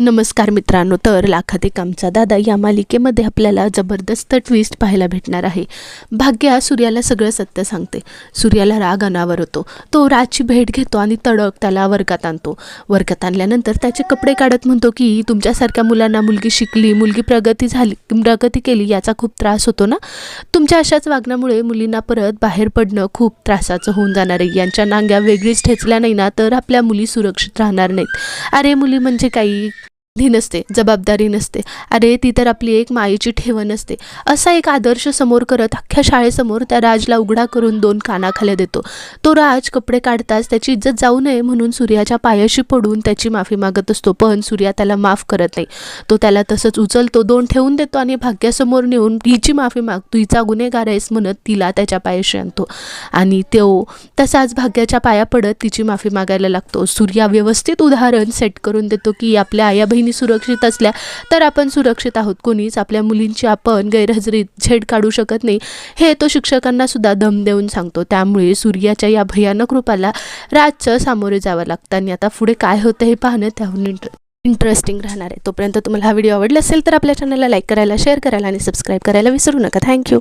नमस्कार मित्रांनो तर लाखात एक आमचा दादा या मालिकेमध्ये आपल्याला जबरदस्त ट्विस्ट पाहायला भेटणार आहे. भाग्या सूर्याला सगळं सत्य सांगते. सूर्याला राग अनावर होतो. तो राजची भेट घेतो आणि तडक त्याला वर्गात आणतो. वर्गात आणल्यानंतर त्याचे कपडे काढत म्हणतो की तुमच्यासारख्या मुलांना मुलगी शिकली मुलगी प्रगती झाली प्रगती केली याचा खूप त्रास होतो ना? तुमच्या अशाच वागण्यामुळे मुलींना परत बाहेर पडणं खूप त्रासाचं होऊन जाणार आहे. यांच्या नांग्या वेगळीच ठेचल्या नाही ना तर आपल्या मुली सुरक्षित राहणार नाहीत. अरे मुली म्हणजे काही ही नसते जबाबदारी नसते. अरे ती तर आपली एक मायेची ठेवण असते. असा एक आदर्श समोर करत अख्ख्या शाळेसमोर त्या राजला उघडा करून दोन कानाखाल्या देतो. तो राज कपडे काढताच त्याची इज्जत जाऊ नये म्हणून सूर्याच्या पायाशी पडून त्याची माफी मागत असतो पण सूर्या त्याला माफ करत नाही. तो त्याला तसंच उचलतो दोन ठेवून देतो आणि भाग्यासमोर नेऊन हिची माफी मागतो हिचा गुन्हेगार आहेस म्हणत तिला त्याच्या पायाशी आणतो. आणि तो तसाच भाग्याच्या पाया पडत तिची माफी मागायला लागतो. सूर्या व्यवस्थित उदाहरण सेट करून देतो की आपल्या आया बहिणी सुरक्षित असल्या तर आपण सुरक्षित आहोत. कोणीच आपल्या मुलींची आपण गैरहजेरीत झेड काढू शकत नाही. हे तो शिक्षकांना सुद्धा दम देऊन सांगतो. त्यामुळे सूर्याच्या या भयानक रूपाला राजचं सामोरे जावं लागतं. आणि आता पुढे काय होतं हे पाहणं त्याहून इंटर इंटरेस्टिंग राहणार आहे. तोपर्यंत तुम्हाला हा व्हिडिओ आवडला असेल तर आपल्या चॅनलला लाईक करायला शेअर करायला आणि सबस्क्राईब करायला विसरू नका. थँक्यू